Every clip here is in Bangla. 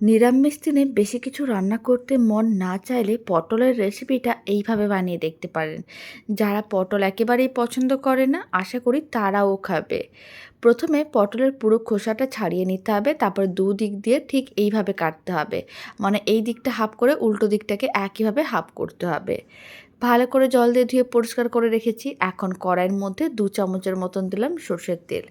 নিরামিষ দিনে বেশি কিছু রান্না করতে মন না চাইলে পটলের রেসিপিটা এইভাবে বানিয়ে দেখতে পারেন। যারা পটল একেবারেই পছন্দ করে না, আশা করি তারাও খাবে। প্রথমে পটলের পুরো খোসাটা ছাড়িয়ে নিতে হবে, তারপর দু দিক দিয়ে ঠিক এইভাবে কাটতে হবে। মানে এই দিকটা হাফ করে উল্টো দিকটাকে একইভাবে হাফ করতে হবে। ভালো করে জল দিয়ে ধুয়ে পরিষ্কার করে রেখেছি। এখন কড়াইয়ের মধ্যে দু চামচের মতন দিলাম সর্ষের তেল।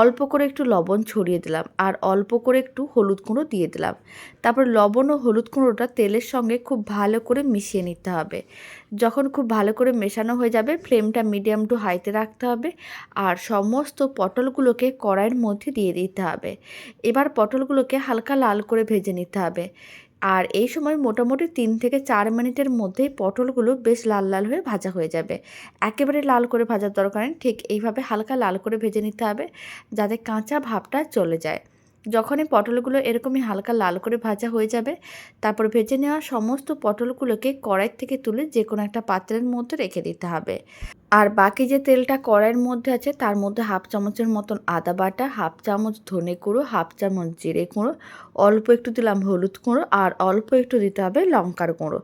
অল্প করে একটু লবণ ছড়িয়ে দিলাম আর অল্প করে একটু হলুদ গুঁড়ো দিয়ে দিলাম। তারপর লবণ ও হলুদ গুঁড়োটা তেলের সঙ্গে খুব ভালো করে মিশিয়ে নিতে হবে। যখন খুব ভালো করে মেশানো হয়ে যাবে, ফ্লেমটা মিডিয়াম টু হাইতে রাখতে হবে আর সমস্ত পটলগুলোকে কড়াইয়ের মধ্যে দিয়ে দিতে হবে। এবার পটলগুলোকে হালকা লাল করে ভেজে নিতে হবে। আর এই সময় মোটামুটি তিন থেকে চার মিনিটের মধ্যেই পটলগুলো বেশ লাল লাল হয়ে ভাজা হয়ে যাবে। একেবারে লাল করে ভাজার দরকার নেই, ঠিক এইভাবে হালকা লাল করে ভেজে নিতে হবে যাতে কাঁচা ভাবটা চলে যায়। যখনই পটলগুলো এরকমই হালকা লাল করে ভাজা হয়ে যাবে, তারপর ভেজে নেওয়া সমস্ত পটলগুলোকে কড়াই থেকে তুলে যে কোনো একটা পাত্রের মধ্যে রেখে দিতে হবে। আর বাকি যে তেলটা কড়াইয়ের মধ্যে আছে, তার মধ্যে হাফ চামচের মতন আদা বাটা, হাফ চামচ ধনে গুঁড়ো, হাফ চামচ জিরে গুঁড়ো, অল্প একটু দিলাম হলুদ গুঁড়ো আর অল্প একটু দিতে হবে লঙ্কার গুঁড়ো।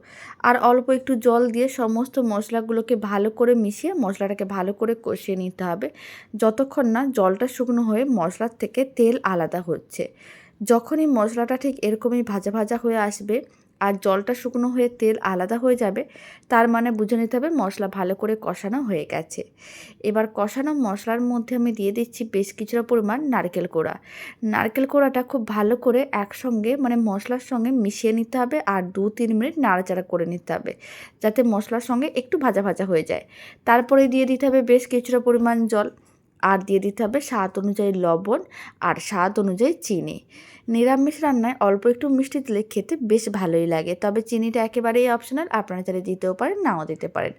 আর অল্প একটু জল দিয়ে সমস্ত মশলাগুলোকে ভালো করে মিশিয়ে মশলাটাকে ভালো করে কষিয়ে নিতে হবে। যতক্ষণ না জলটা শুকনো হয়ে মশলার থেকে তেল আলাদা হচ্ছে। যখনই মশলাটা ঠিক এরকমই ভাজা ভাজা হয়ে আসবে আর জলটা শুকনো হয়ে তেল আলাদা হয়ে যাবে, তার মানে বুঝে নিতে হবে মশলা ভালো করে কষানো হয়ে গেছে। এবার কষানো মশলার মধ্যে আমি দিয়ে দিচ্ছি বেশ কিছুটা পরিমাণ নারকেল কোড়া। নারকেল কোড়াটা খুব ভালো করে একসঙ্গে মানে মশলার সঙ্গে মিশিয়ে নিতে হবে আর দু তিন মিনিট নাড়াচাড়া করে নিতে হবে, যাতে মশলার সঙ্গে একটু ভাজা ভাজা হয়ে যায়। তারপরে দিয়ে দিতে হবে বেশ কিছুটা পরিমাণ জল, আর দিয়ে দিতে হবে স্বাদ অনুযায়ী লবণ আর স্বাদ অনুযায়ী চিনি। নিরামিষ রান্নায় অল্প একটু মিষ্টি দিলে খেতে বেশ ভালোই লাগে। তবে চিনিটা একেবারেই অপশনাল আপনারা চাইলে দিতেও পারেন, নাও দিতে পারেন।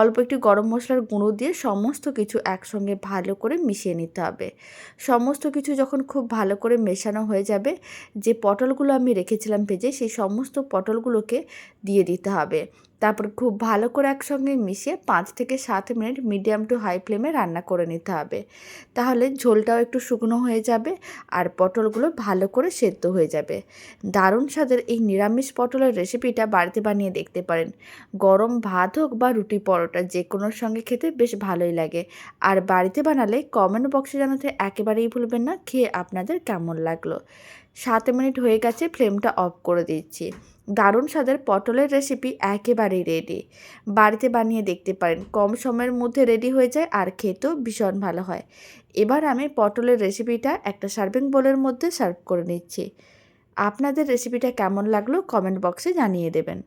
অল্প একটু গরম মশলার গুঁড়ো দিয়ে সমস্ত কিছু একসঙ্গে ভালো করে মিশিয়ে নিতে হবে। সমস্ত কিছু যখন খুব ভালো করে মেশানো হয়ে যাবে, যে পটলগুলো আমি রেখেছিলাম ভেজে, সেই সমস্ত পটলগুলোকে দিয়ে দিতে হবে। তারপর খুব ভালো করে একসঙ্গে মিশিয়ে পাঁচ থেকে সাত মিনিট মিডিয়াম টু হাই ফ্লেমে রান্না করে নিতে হবে। তাহলে ঝোলটাও একটু শুকনো হয়ে যাবে আর পটলগুলো ভালো করে সেদ্ধ হয়ে যাবে। দারুণ স্বাদের এই নিরামিষ পটলের রেসিপিটা বাড়িতে বানিয়ে দেখতে পারেন। গরম ভাত হোক বা রুটি পরোটা যে কোনোর সঙ্গে খেতে বেশ ভালোই লাগে। আর বাড়িতে বানালে কমেন্ট বক্সে জানাতে একেবারেই ভুলবেন না, খেয়ে আপনাদের কেমন লাগল? সাত মিনিট হয়ে গেছে ফ্লেমটা অফ করে দিচ্ছি। দারুণ স্বাদের পটলের রেসিপি একেবারেই রেডি বাড়িতে বানিয়ে দেখতে পারেন, কম সময়ের মধ্যে রেডি হয়ে যায় আর খেতেও ভীষণ ভালো হয়। এবার আমি পটলের রেসিপিটা একটা সার্ভিং বোলের মধ্যে সার্ভ করে নিচ্ছি। আপনাদের রেসিপিটা কেমন লাগল কমেন্ট বক্সে জানিয়ে দেবেন।